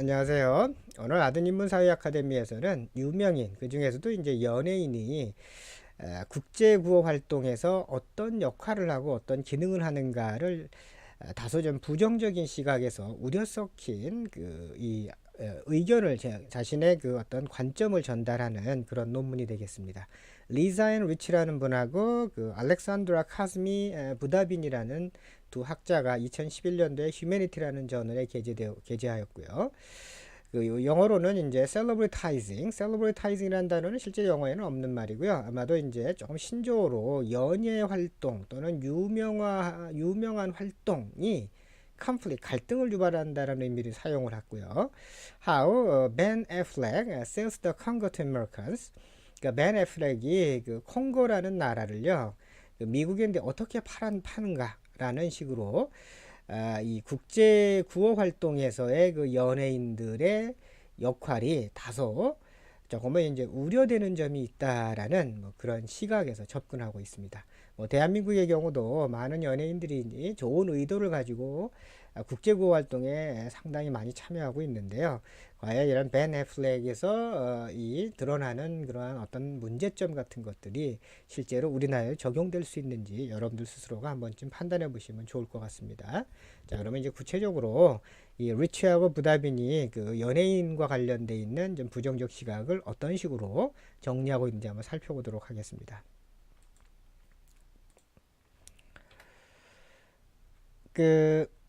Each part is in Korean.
안녕하세요. 오늘 아드님문사회 아카데미에서는 유명인 그 중에서도 이제 연예인이 에, 국제 구호 활동에서 어떤 역할을 하고 어떤 기능을 하는가를 에, 다소 좀 부정적인 시각에서 우려 섞인 그 이 의견을 제, 자신의 그 어떤 관점을 전달하는 그런 논문이 되겠습니다. 리자 앤 리치라는 분하고 그 알렉산드라 카스미 에, 부다빈이라는 두 학자가 2011년도에 휴메니티라는 저널에 게재되어 게재하였고요. 그 영어로는 이제 celebrating, celebrating이라는 단어는 실제 영어에는 없는 말이고요. 아마도 이제 조금 신조어로 연예 활동 또는 유명화 유명한 활동이 conflict 갈등을 유발한다라는 의미로 사용을 했고요. How Ben Affleck sells the Congo to Americans. 그러니까 벤 애플렉이 그 콩고라는 나라를요. 그 미국인데 어떻게 파는 파는가? 라는 식으로 아, 이 국제 구호 활동에서의 그 연예인들의 역할이 다소 조금은 이제 우려되는 점이 있다라는 뭐 그런 시각에서 접근하고 있습니다. 뭐 대한민국의 경우도 많은 연예인들이 좋은 의도를 가지고 국제구호 활동에 상당히 많이 참여하고 있는데요. 과연 이런 벤 애플렉에서 어, 이 드러나는 그러한 어떤 문제점 같은 것들이 실제로 우리나라에 적용될 수 있는지 여러분들 스스로가 한번 좀 판단해 보시면 좋을 것 같습니다. 자, 그러면 이제 구체적으로 이 리치하고 부다빈이 그 연예인과 관련돼 있는 좀 부정적 시각을 어떤 식으로 정리하고 있는지 한번 살펴보도록 하겠습니다. 그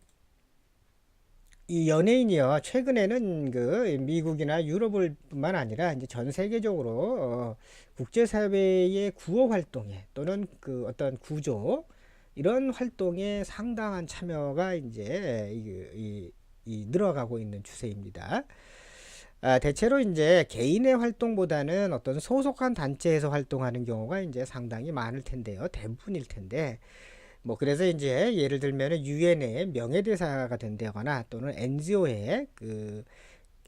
이 연예인이요. 최근에는 그 미국이나 유럽을 뿐만 아니라 이제 전 세계적으로 어, 국제사회의 구호 활동에 또는 그 어떤 구조 이런 활동에 상당한 참여가 이제 이, 이, 이 늘어가고 있는 추세입니다. 아, 대체로 이제 개인의 활동보다는 어떤 소속한 단체에서 활동하는 경우가 이제 상당히 많을 텐데요. 대부분일 텐데 뭐 그래서 이제 예를 들면은 유엔의 명예대사가 된다거나 또는 NGO의 그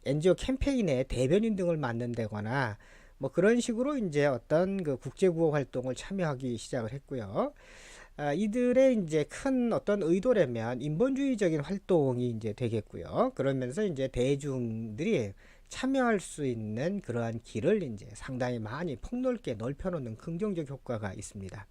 NGO 캠페인의 대변인 등을 맡는다거나 뭐 그런 식으로 이제 어떤 그 국제구호 활동을 참여하기 시작을 했고요. 아, 이들의 이제 큰 어떤 의도라면 인본주의적인 활동이 이제 되겠고요. 그러면서 이제 대중들이 참여할 수 있는 그러한 길을 이제 상당히 많이 폭넓게 넓혀놓는 긍정적 효과가 있습니다.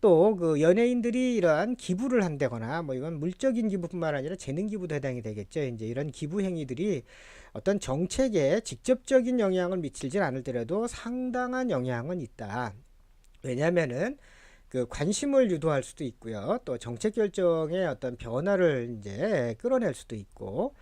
또 그 연예인들이 이러한 기부를 한다거나 뭐 이건 물적인 기부뿐만 아니라 재능 기부도 해당이 되겠죠. 이제 이런 기부 행위들이 어떤 정책에 직접적인 영향을 미치진 않을더라도 상당한 영향은 있다. 왜냐하면은 그 관심을 유도할 수도 있고요. 또 정책 결정의 어떤 변화를 이제 끌어낼 수도 있고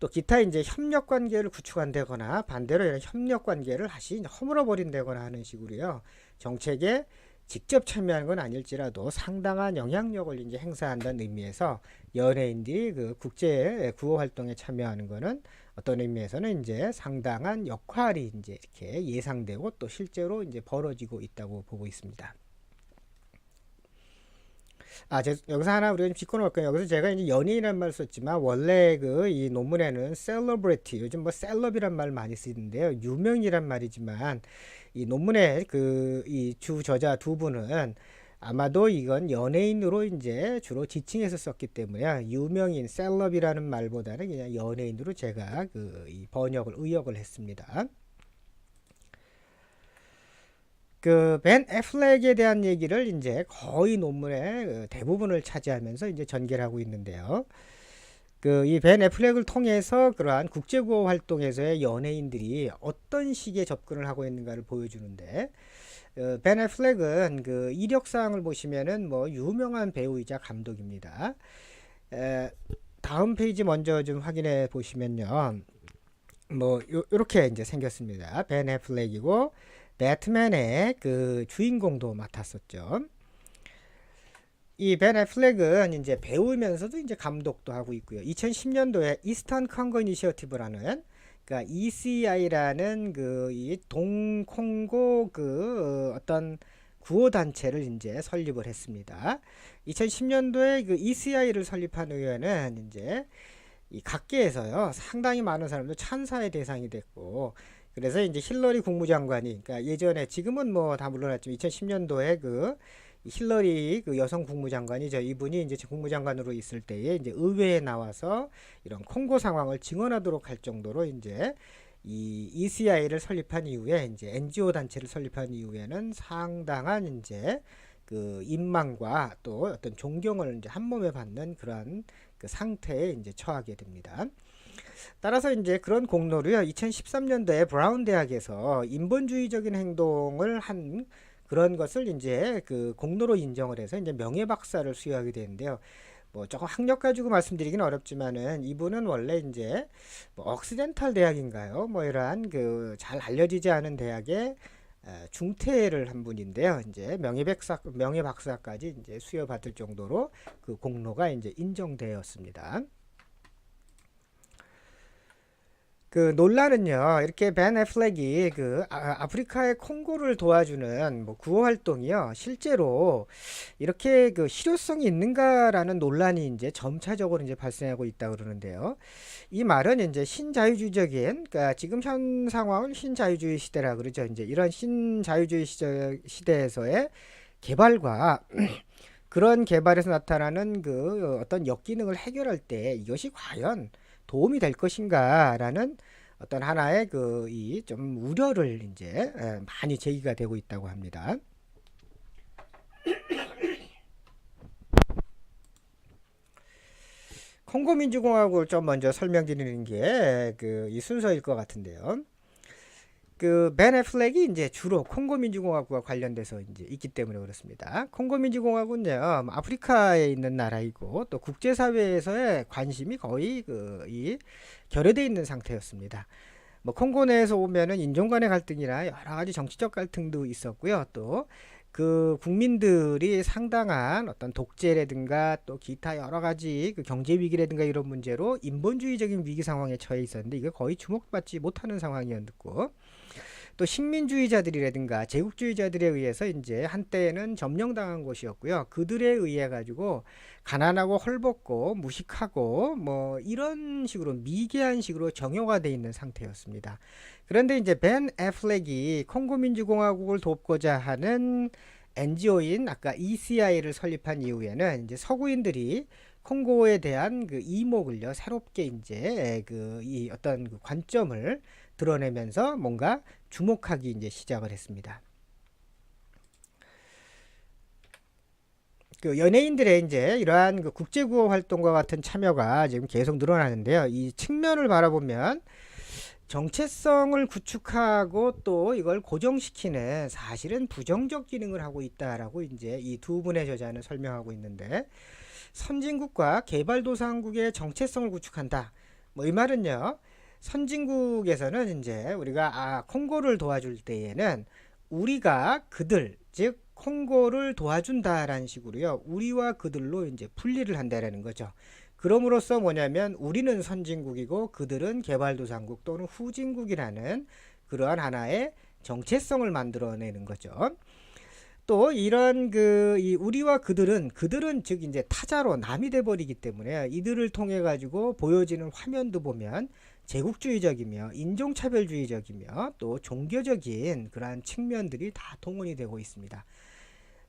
또 기타 이제 협력 관계를 구축한다거나 반대로 이런 협력 관계를 다시 허물어 버린다거나 하는 식으로요. 정책에 직접 참여하는 건 아닐지라도 상당한 영향력을 이제 행사한다는 의미에서 연예인들이 그 국제 구호 활동에 참여하는 거는 어떤 의미에서는 이제 상당한 역할이 이제 이렇게 예상되고 또 실제로 이제 벌어지고 있다고 보고 있습니다. 아, 제, 여기서 하나 우리가 좀 짚고 놓을까요? 여기서 제가 이제 연예인이란 말 썼지만 원래 그 이 논문에는 celebrity 요즘 뭐 셀럽이란 말 많이 쓰는데요. 유명이란 말이지만 이 논문의 그 이 주 저자 두 분은 아마도 이건 연예인으로 이제 주로 지칭해서 썼기 때문에 유명인 셀럽이라는 말보다는 그냥 연예인으로 제가 그이 번역을 의역을 했습니다. 그벤 애플렉에 대한 얘기를 이제 거의 논문의 그 대부분을 차지하면서 이제 전개를 하고 있는데요. 그 이 벤 애플렉을 통해서 그러한 국제구호 활동에서의 연예인들이 어떤 식의 접근을 하고 있는가를 보여주는데 어, 벤 애플렉은 그 이력사항을 보시면은 뭐 유명한 배우이자 감독입니다. 에, 다음 페이지 먼저 좀 확인해 보시면요. 뭐 요, 요렇게 이제 생겼습니다. 벤 애플렉이고 배트맨의 그 주인공도 맡았었죠. 이벤 애플렉은 이제 배우면서도 이제 감독도 하고 있고요. 2010년도에 이스턴 컨거 이니셔티브라는 그러니까 ECI라는 그 이 동콩고 그 어떤 구호 단체를 이제 설립을 했습니다. 2010년도에 그 ECI를 설립한 후에는 이제 이 각계에서요 상당히 많은 사람들 찬사의 대상이 됐고 그래서 이제 힐러리 국무장관이 그러니까 예전에 지금은 뭐 다 물러났지만 2010년도에 그 힐러리 그 여성 국무장관이죠. 이분이 이제 국무장관으로 있을 때에 이제 의회에 나와서 이런 콩고 상황을 증언하도록 할 정도로 이제 이 ECI를 설립한 이후에 이제 NGO 단체를 설립한 이후에는 상당한 이제 그 인망과 또 어떤 존경을 이제 한 몸에 받는 그러한 그 상태에 이제 처하게 됩니다. 따라서 이제 그런 공로로요. 2013년도에 브라운 대학에서 인본주의적인 행동을 한 그런 것을 이제 그 공로로 인정을 해서 이제 명예 박사를 수여하게 되는데요. 뭐 조금 학력 가지고 말씀드리기는 어렵지만은 이분은 원래 이제 뭐 억시덴탈 대학인가요? 뭐 이러한 그 잘 알려지지 않은 대학에 에, 중퇴를 한 분인데요. 이제 명예백사 명예 박사까지 이제 수여받을 정도로 그 공로가 이제 인정되었습니다. 그 논란은요 이렇게 벤 애플렉이 그 아, 프리카의 콩고를 도와주는 뭐 구호 활동이요 실제로 이렇게 그 실효성이 있는가라는 논란이 이제 점차적으로 이제 발생하고 있다 그러는데요. 이 말은 이제 신자유주의적인 그러니까 지금 현 상황을 신자유주의 시대라 그러죠. 이제 이런 신자유주의 시대, 시대에서의 개발과 그런 개발에서 나타나는 그 어떤 역기능을 해결할 때 이것이 과연 도움이 될 것인가라는 어떤 하나의 그 이 좀 우려를 이제 에, 많이 제기가 되고 있다고 합니다. 콩고 민주공화국을 좀 먼저 설명드리는 게 그 이 순서일 것 같은데요. 그벤 애플렉이 이제 주로 콩고 민주공화국과 관련돼서 이제 있기 때문에 그렇습니다. 콩고 민주공화국은요 뭐 아프리카에 있는 나라이고 또 국제사회에서의 관심이 거의 그 이 결여돼 있는 상태였습니다. 뭐 콩고 내에서 오면은 인종 간의 갈등이나 여러 가지 정치적 갈등도 있었고요. 또 그 국민들이 상당한 어떤 독재라든가 또 기타 여러 가지 그 경제 위기라든가 이런 문제로 인본주의적인 위기 상황에 처해 있었는데 이게 거의 주목받지 못하는 상황이었고 또 식민주의자들이라든가 제국주의자들에 의해서 이제 한때는 점령당한 곳이었고요. 그들에 의해 가지고 가난하고 헐벗고 무식하고 뭐 이런 식으로 미개한 식으로 정형화 돼 있는 상태였습니다. 그런데 이제 벤 애플렉이 콩고 민주공화국을 돕고자 하는 NGO인 아까 ECI를 설립한 이후에는 이제 서구인들이 콩고에 대한 그 이목을요 새롭게 이제 그 이 어떤 그 관점을 드러내면서 뭔가 주목하기 이제 시작을 했습니다. 그 연예인들의 이제 이러한 그 국제구호 활동과 같은 참여가 지금 계속 늘어나는데요. 이 측면을 바라보면 정체성을 구축하고 또 이걸 고정시키는 사실은 부정적 기능을 하고 있다라고 이제 이 두 분의 저자는 설명하고 있는데 선진국과 개발도상국의 정체성을 구축한다. 뭐 이 말은요. 선진국에서는 이제 우리가 아 콩고를 도와줄 때에는 우리가 그들 즉 콩고를 도와준다라는 식으로요. 우리와 그들로 이제 분리를 한다라는 거죠. 그럼으로써 뭐냐면 우리는 선진국이고 그들은 개발도상국 또는 후진국이라는 그러한 하나의 정체성을 만들어내는 거죠. 또 이런 그 이 우리와 그들은 그들은 즉 이제 타자로 남이 돼 버리기 때문에 이들을 통해 가지고 보여지는 화면도 보면 제국주의적이며 인종차별주의적이며 또 종교적인 그러한 측면들이 다 동원이 되고 있습니다.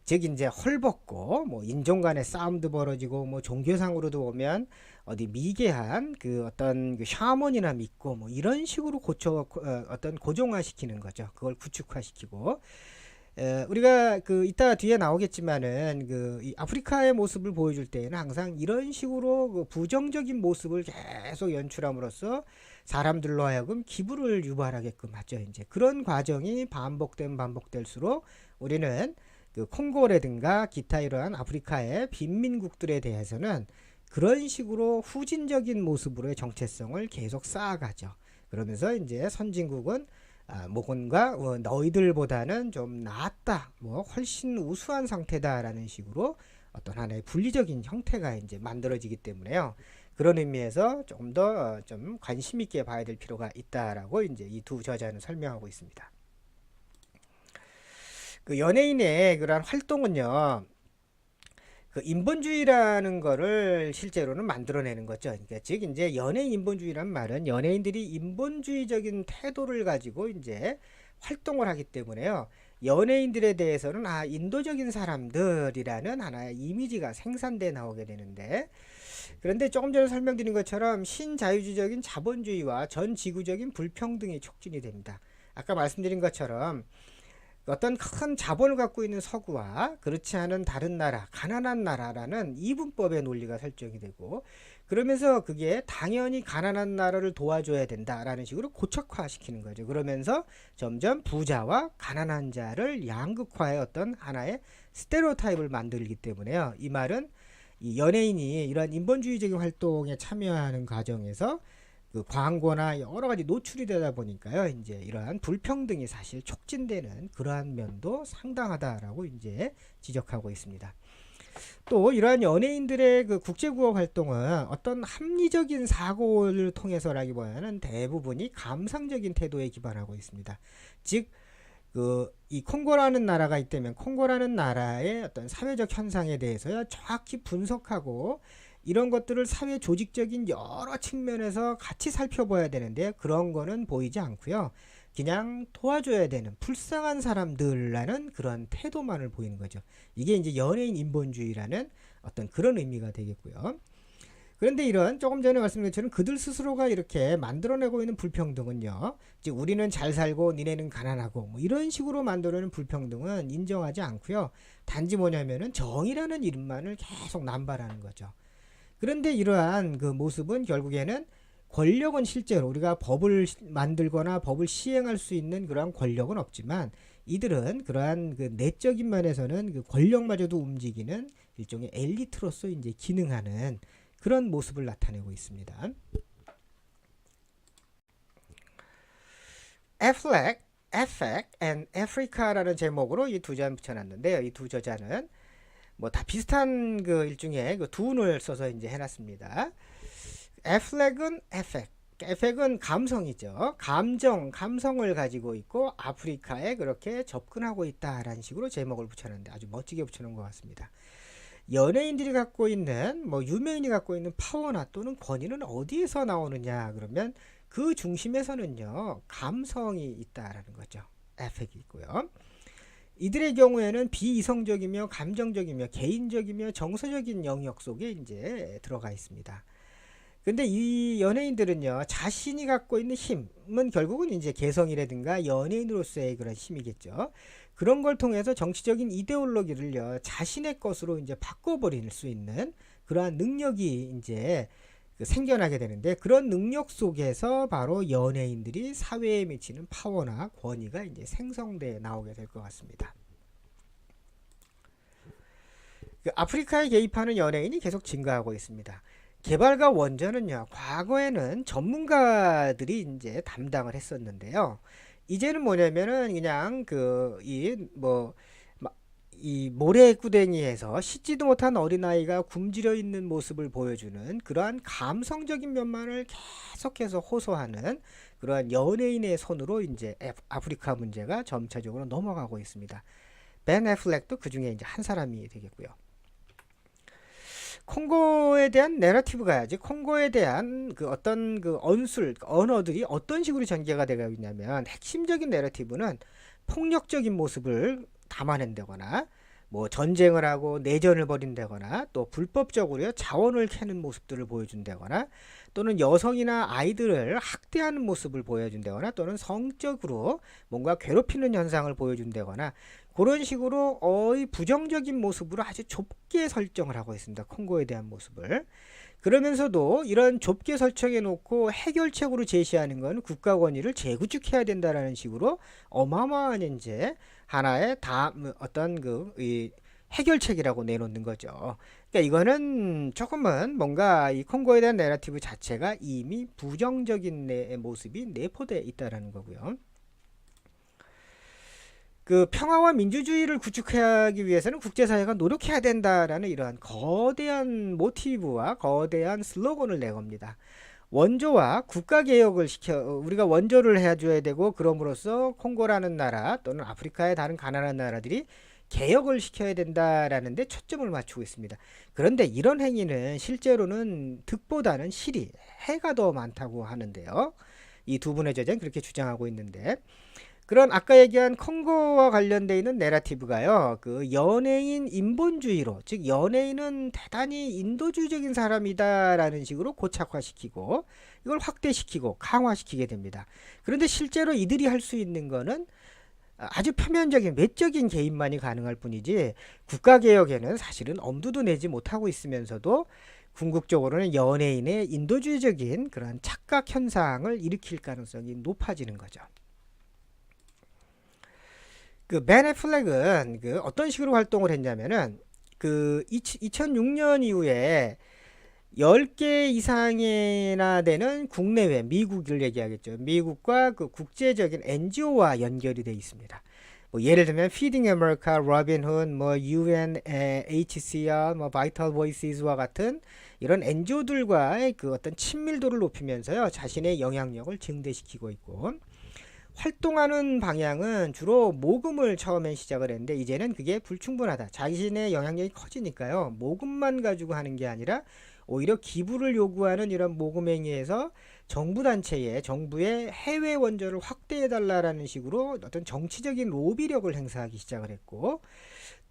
즉 이제 헐벗고 뭐 인종 간의 싸움도 벌어지고 뭐 종교상으로도 보면 어디 미개한 그 어떤 그 샤먼이나 믿고 뭐 이런 식으로 고쳐 어, 어떤 고정화 시키는 거죠. 그걸 구축화 시키고 에, 우리가 그 이따 뒤에 나오겠지만은 그이 아프리카의 모습을 보여줄 때에는 항상 이런 식으로 그 부정적인 모습을 계속 연출함으로써 사람들로 하여금 기부를 유발하게끔 하죠. 이제 그런 과정이 반복되면 반복될수록 우리는 그 콩고라든가 기타 이러한 아프리카의 빈민국들에 대해서는 그런 식으로 후진적인 모습으로의 정체성을 계속 쌓아가죠. 그러면서 이제 선진국은 아, 뭔가 어, 너희들보다는 좀 낫다, 뭐 훨씬 우수한 상태다라는 식으로 어떤 하나의 분리적인 형태가 이제 만들어지기 때문에요. 그런 의미에서 조금 더좀 어, 관심 있게 봐야 될 필요가 있다라고 이제 이 두 저자는 설명하고 있습니다. 그 연예인의 그러한 활동은요. 그 인본주의라는 거를 실제로는 만들어내는 거죠. 그러니까 즉 이제 연예인 인본주의란 말은 연예인들이 인본주의적인 태도를 가지고 이제 활동을 하기 때문에요. 연예인들에 대해서는 아 인도적인 사람들이라는 하나의 이미지가 생산돼 나오게 되는데 그런데 조금 전에 설명드린 것처럼 신자유주의적인 자본주의와 전 지구적인 불평등이 촉진이 됩니다. 아까 말씀드린 것처럼 어떤 큰 자본을 갖고 있는 서구와 그렇지 않은 다른 나라, 가난한 나라라는 이분법의 논리가 설정이 되고 그러면서 그게 당연히 가난한 나라를 도와줘야 된다라는 식으로 고착화시키는 거죠. 그러면서 점점 부자와 가난한 자를 양극화의 어떤 하나의 스테레오타입을 만들기 때문에요. 이 말은 이 연예인이 이런 인본주의적인 활동에 참여하는 과정에서 그 광고나 여러 가지 노출이 되다 보니까요. 이제 이러한 불평등이 사실 촉진되는 그러한 면도 상당하다라고 이제 지적하고 있습니다. 또 이러한 연예인들의 그 국제구호 활동은 어떤 합리적인 사고를 통해서라기보다는 대부분이 감상적인 태도에 기반하고 있습니다. 즉, 그 이 콩고라는 나라가 있다면 콩고라는 나라의 어떤 사회적 현상에 대해서요 정확히 분석하고 이런 것들을 사회 조직적인 여러 측면에서 같이 살펴봐야 되는데 그런 거는 보이지 않고요. 그냥 도와줘야 되는 불쌍한 사람들라는 그런 태도만을 보이는 거죠. 이게 이제 연예인 인본주의라는 어떤 그런 의미가 되겠고요. 그런데 이런 조금 전에 말씀드린 것처럼 그들 스스로가 이렇게 만들어내고 있는 불평등은요. 즉 우리는 잘 살고 니네는 가난하고 뭐 이런 식으로 만들어내는 불평등은 인정하지 않고요. 단지 뭐냐면은 정의라는 이름만을 계속 남발하는 거죠. 그런데 이러한 그 모습은 결국에는 권력은 실제로 우리가 법을 만들거나 법을 시행할 수 있는 그러한 권력은 없지만 이들은 그러한 그 내적인 면에서는 그 권력마저도 움직이는 일종의 엘리트로서 이제 기능하는 그런 모습을 나타내고 있습니다. Affleck, Effect and Africa라는 제목으로 이두장 붙여놨는데요. 이 두 저자는 뭐 다 비슷한 그 일종의 그 두운을 써서 이제 해놨습니다. Affleck은 Effect, Effect은 감성이죠. 감정, 감성을 가지고 있고 아프리카에 그렇게 접근하고 있다라는 식으로 제목을 붙여놨는데 아주 멋지게 붙여놓은 것 같습니다. 연예인들이 갖고 있는 뭐 유명인이 갖고 있는 파워나 또는 권위는 어디에서 나오느냐? 그러면 그 중심에서는요 감성이 있다라는 거죠. 에펙이 있고요. 이들의 경우에는 비이성적이며 감정적이며 개인적이며 정서적인 영역 속에 이제 들어가 있습니다. 근데 이 연예인들은요 자신이 갖고 있는 힘은 결국은 이제 개성이라든가 연예인으로서의 그런 힘이겠죠 그런 걸 통해서 정치적인 이데올로기를요 자신의 것으로 이제 바꿔버릴 수 있는 그러한 능력이 이제 그 생겨나게 되는데 그런 능력 속에서 바로 연예인들이 사회에 미치는 파워나 권위가 이제 생성돼 나오게 될 것 같습니다. 그 아프리카에 개입하는 연예인이 계속 증가하고 있습니다. 개발과 원전은요 과거에는 전문가들이 이제 담당을 했었는데요. 이제는 뭐냐면은 그냥 그 이 뭐 이 모래구덩이에서 씻지도 못한 어린아이가 굶주려 있는 모습을 보여주는 그러한 감성적인 면만을 계속해서 호소하는 그러한 연예인의 손으로 이제 아프리카 문제가 점차적으로 넘어가고 있습니다. 벤 애플렉도 그 중에 이제 한 사람이 되겠고요. 콩고에 대한 내러티브가 야지. 콩고에 대한 그 어떤 그 언술 언어들이 어떤 식으로 전개가 되고 있냐면 핵심적인 내러티브는 폭력적인 모습을 담아낸다거나 뭐 전쟁을 하고 내전을 벌인다거나 또 불법적으로 자원을 캐는 모습들을 보여준다거나 또는 여성이나 아이들을 학대하는 모습을 보여준다거나 또는 성적으로 뭔가 괴롭히는 현상을 보여준다거나 그런 식으로 어의 부정적인 모습으로 아주 좁게 설정을 하고 있습니다. 콩고에 대한 모습을. 그러면서도 이런 좁게 설정해 놓고 해결책으로 제시하는 건 국가 권위를 재구축해야 된다라는 식으로 어마어마한 이제 하나의 다 어떤 그 이 해결책이라고 내놓는 거죠. 그러니까 이거는 조금은 뭔가 이 콩고에 대한 내러티브 자체가 이미 부정적인 내 모습이 내포되어 있다라는 거고요. 그 평화와 민주주의를 구축하기 위해서는 국제사회가 노력해야 된다라는 이러한 거대한 모티브와 거대한 슬로건을 내겁니다. 원조와 국가 개혁을 시켜 우리가 원조를 해줘야 되고 그럼으로써 콩고라는 나라 또는 아프리카의 다른 가난한 나라들이 개혁을 시켜야 된다라는 데 초점을 맞추고 있습니다. 그런데 이런 행위는 실제로는 득보다는 실이 해가 더 많다고 하는데요. 이 두 분의 저자는 그렇게 주장하고 있는데 그런 아까 얘기한 콩고와 관련돼 있는 내러티브가요. 그 연예인 인본주의로 즉 연예인은 대단히 인도주의적인 사람이다라는 식으로 고착화시키고 이걸 확대시키고 강화시키게 됩니다. 그런데 실제로 이들이 할 수 있는 거는 아주 표면적인 외적인 개입만이 가능할 뿐이지 국가 개혁에는 사실은 엄두도 내지 못하고 있으면서도 궁극적으로는 연예인의 인도주의적인 그런 착각 현상을 일으킬 가능성이 높아지는 거죠. 그 베네플렉은 그 어떤 식으로 활동을 했냐면은 그 2006년 이후에 10개 이상이나 되는 국내외 미국을 얘기하겠죠. 미국과 그 국제적인 NGO와 연결이 돼 있습니다. 뭐 예를 들면 Feeding America, Robin Hood, 뭐 UNHCR, 뭐 Vital Voices와 같은 이런 NGO들과의 그 어떤 친밀도를 높이면서요 자신의 영향력을 증대시키고 있고 활동하는 방향은 주로 모금을 처음엔 시작을 했는데 이제는 그게 불충분하다. 자신의 영향력이 커지니까요. 모금만 가지고 하는 게 아니라 오히려 기부를 요구하는 이런 모금 행위에서 정부 단체에 정부의 해외 원조를 확대해 달라라는 식으로 어떤 정치적인 로비력을 행사하기 시작을 했고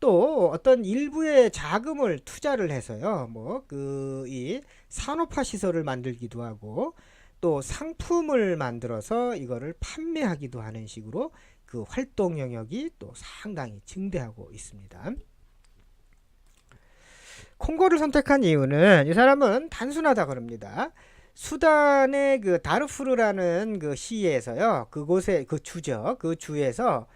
또 어떤 일부의 자금을 투자를 해서요. 뭐 그 이 산업화 시설을 만들기도 하고 또 상품을 만들어서 이거를 판매하기도 하는 식으로 그 활동 영역이 또 상당히 증대하고 있습니다. 콩고를 선택한 이유는 이 사람은 단순하다 그럽니다. 수단의 그 다르푸르라는 그 시에서요. 그곳에 그 주죠. 그 주에서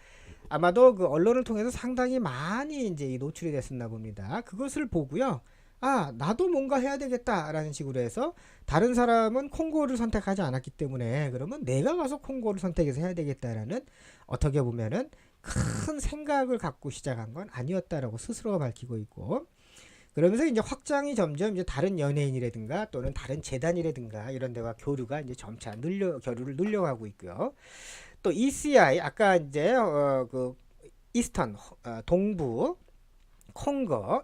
아마도 그 언론을 통해서 상당히 많이 이제 노출이 됐었나 봅니다. 그것을 보고요. 아, 나도 뭔가 해야 되겠다라는 식으로 해서 다른 사람은 콩고를 선택하지 않았기 때문에 그러면 내가 가서 콩고를 선택해서 해야 되겠다라는 어떻게 보면은 큰 생각을 갖고 시작한 건 아니었다라고 스스로가 밝히고 있고 그러면서 이제 확장이 점점 이제 다른 연예인이라든가 또는 다른 재단이라든가 이런 데와 교류가 이제 점차 늘려 교류를 늘려가고 있고요. 또 ECI 아까 이제 어, 그 이스턴 어, 동부 콩고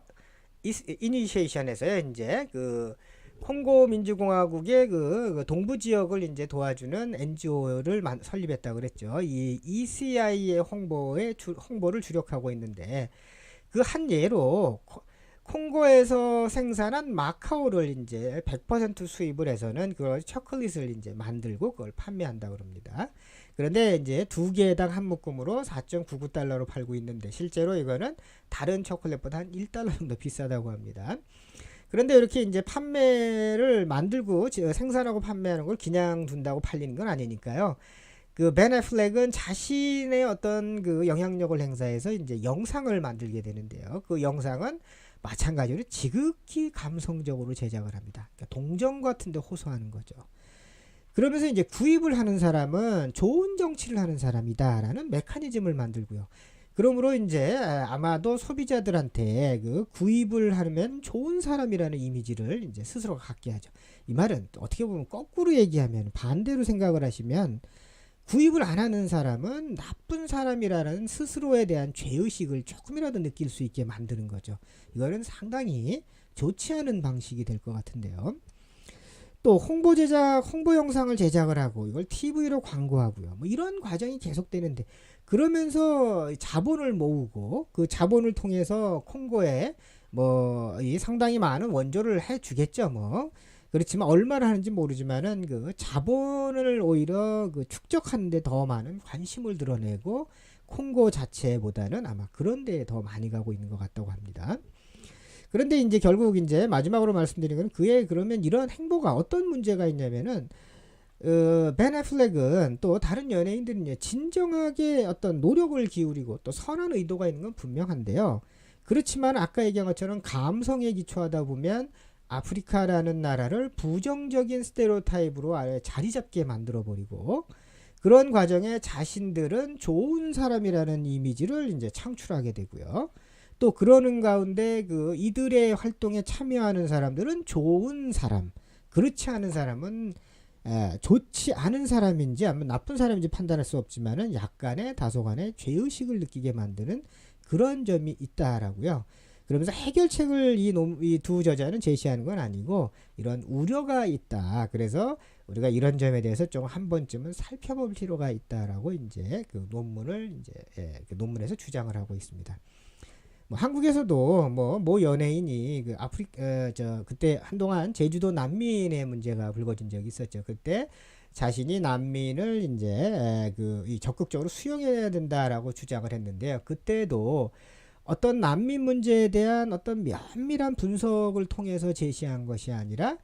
이니시에이션에서요 이제 그 콩고 민주공화국의 그, 그 동부 지역을 이제 도와주는 NGO를 만, 설립했다 그랬죠. 이 ECI의 홍보에 주, 홍보를 주력하고 있는데 그 한 예로 콩고에서 생산한 마카오를 이제 100% 수입을 해서는 그걸 초콜릿을 이제 만들고 그걸 판매한다 그럽니다. 그런데 이제 두 개당 한 묶음으로 4.99달러로 팔고 있는데 실제로 이거는 다른 초콜릿보다 한 1달러 정도 비싸다고 합니다. 그런데 이렇게 이제 판매를 만들고 생산하고 판매하는 걸 그냥 둔다고 팔리는 건 아니니까요. 그 베네플렉은 자신의 어떤 그 영향력을 행사해서 이제 영상을 만들게 되는데요. 그 영상은 마찬가지로 지극히 감성적으로 제작을 합니다. 그러니까 동정 같은데 호소하는 거죠. 그러면서 이제 구입을 하는 사람은 좋은 정치를 하는 사람이다라는 메커니즘을 만들고요. 그러므로 이제 아마도 소비자들한테 그 구입을 하면 좋은 사람이라는 이미지를 이제 스스로가 갖게 하죠. 이 말은 어떻게 보면 거꾸로 얘기하면 반대로 생각을 하시면 구입을 안 하는 사람은 나쁜 사람이라는 스스로에 대한 죄의식을 조금이라도 느낄 수 있게 만드는 거죠. 이거는 상당히 좋지 않은 방식이 될 것 같은데요. 또 홍보 제작, 홍보 영상을 제작을 하고 이걸 TV로 광고하고요. 뭐 이런 과정이 계속되는데 그러면서 자본을 모으고 그 자본을 통해서 콩고에 뭐 이 상당히 많은 원조를 해 주겠죠. 뭐 그렇지만 얼마나 하는지 모르지만은 그 자본을 오히려 그 축적하는데 더 많은 관심을 드러내고 콩고 자체보다는 아마 그런 데에 더 많이 가고 있는 것 같다고 합니다. 그런데 이제 결국 이제 마지막으로 말씀드리는 건 그의 그러면 이런 행보가 어떤 문제가 있냐면은 어, 벤 애플렉은 또 다른 연예인들은 진정하게 어떤 노력을 기울이고 또 선한 의도가 있는 건 분명한데요. 그렇지만 아까 얘기한 것처럼 감성에 기초하다 보면 아프리카라는 나라를 부정적인 스테레오타입으로 아예 자리 잡게 만들어 버리고 그런 과정에 자신들은 좋은 사람이라는 이미지를 이제 창출하게 되고요. 또 그러는 가운데 그 이들의 활동에 참여하는 사람들은 좋은 사람, 그렇지 않은 사람은 에, 좋지 않은 사람인지 아니면 나쁜 사람인지 판단할 수 없지만은 약간의 다소간의 죄의식을 느끼게 만드는 그런 점이 있다라고요. 그러면서 해결책을 이 두 저자는 제시하는 건 아니고 이런 우려가 있다. 그래서 우리가 이런 점에 대해서 좀 한 번쯤은 살펴볼 필요가 있다라고 이제 그 논문을 이제 예, 그 논문에서 주장을 하고 있습니다. 뭐 한국에서도 뭐모 연예인이 그 아프리 어, 저 그때 한동안 제주도 난민의 문제가 불거진 적이 있었죠. 그때 자신이 난민을 이제 그 이 적극적으로 수용해야 된다라고 주장을 했는데요. 그때도 어떤 난민 문제에 대한 어떤 면밀한 분석을 통해서 제시한 것이 아니라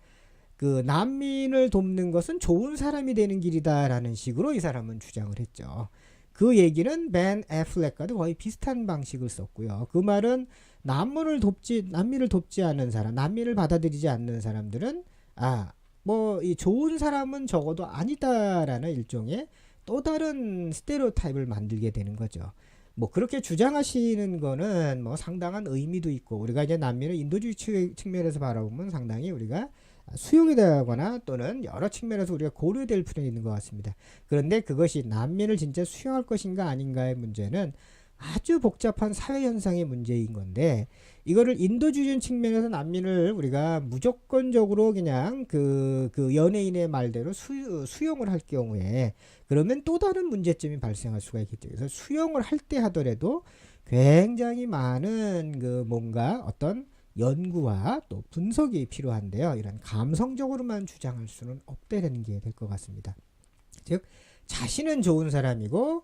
그 난민을 돕는 것은 좋은 사람이 되는 길이다라는 식으로 이 사람은 주장을 했죠. 그 얘기는 벤 애플렉과도 거의 비슷한 방식을 썼고요. 그 말은 난민을 돕지 난민을 돕지 않는 사람, 난민을 받아들이지 않는 사람들은 아, 뭐 이 좋은 사람은 적어도 아니다라는 일종의 또 다른 스테레오타입을 만들게 되는 거죠. 뭐 그렇게 주장하시는 거는 뭐 상당한 의미도 있고 우리가 이제 난민을 인도주의 측- 측면에서 바라보면 상당히 우리가 수용이 되거나 또는 여러 측면에서 우리가 고려될 필요는 있는 것 같습니다. 그런데 그것이 난민을 진짜 수용할 것인가 아닌가의 문제는 아주 복잡한 사회 현상의 문제인 건데 이거를 인도주의 측면에서 난민을 우리가 무조건적으로 그냥 그, 그 연예인의 말대로 수, 수용을 할 경우에 그러면 또 다른 문제점이 발생할 수가 있겠죠. 그래서 수용을 할 때 하더라도 굉장히 많은 그 뭔가 어떤 연구와 또 분석이 필요한데요. 이런 감성적으로만 주장할 수는 없다는 게 될 것 같습니다. 즉 자신은 좋은 사람이고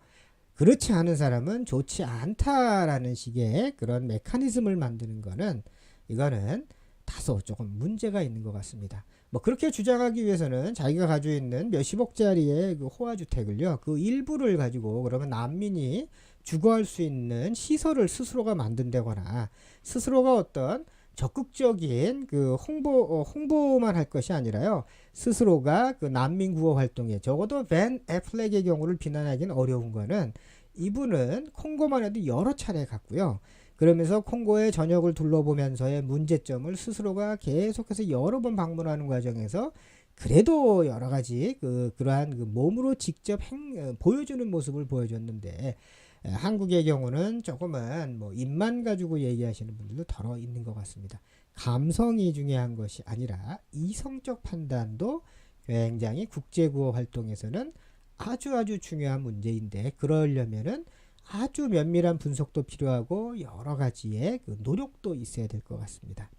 그렇지 않은 사람은 좋지 않다라는 식의 그런 메커니즘을 만드는 거는 이거는 다소 조금 문제가 있는 것 같습니다. 뭐 그렇게 주장하기 위해서는 자기가 가지고 있는 몇십억짜리의 그 호화주택을요, 그 일부를 가지고 그러면 난민이 주거할 수 있는 시설을 스스로가 만든다거나 스스로가 어떤 적극적인 그 홍보 어, 홍보만 할 것이 아니라요 스스로가 그 난민 구호 활동에 적어도 벤 애플렉의 경우를 비난하기는 어려운 거는 이분은 콩고만 해도 여러 차례 갔고요. 그러면서 콩고의 전역을 둘러보면서의 문제점을 스스로가 계속해서 여러 번 방문하는 과정에서 그래도 여러 가지 그 그러한 그 몸으로 직접 행, 어, 보여주는 모습을 보여줬는데 에, 한국의 경우는 조금은 뭐 입만 가지고 얘기하시는 분들도 덜어 있는 것 같습니다. 감성이 중요한 것이 아니라 이성적 판단도 굉장히 국제구호 활동에서는 아주 아주 중요한 문제인데 그러려면은 아주 면밀한 분석도 필요하고 여러 가지의 그 노력도 있어야 될 것 같습니다.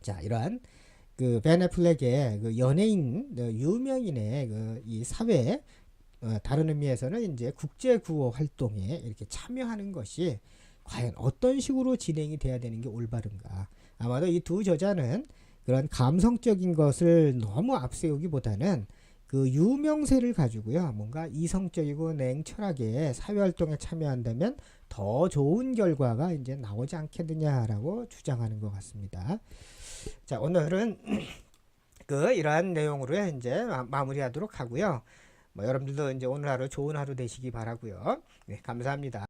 자, 이러한 그 베네플렉의 그 연예인, 그 유명인의 그 이 사회 어, 다른 의미에서는 이제 국제 구호 활동에 이렇게 참여하는 것이 과연 어떤 식으로 진행이 돼야 되는 게 올바른가? 아마도 이 두 저자는 그런 감성적인 것을 너무 앞세우기보다는 그 유명세를 가지고요. 뭔가 이성적이고 냉철하게 사회활동에 참여한다면 더 좋은 결과가 이제 나오지 않겠느냐라고 주장하는 것 같습니다. 자, 오늘은 그 이러한 내용으로 이제 마- 마무리하도록 하고요. 뭐 여러분들도 이제 오늘 하루 좋은 하루 되시기 바라고요. 네, 감사합니다.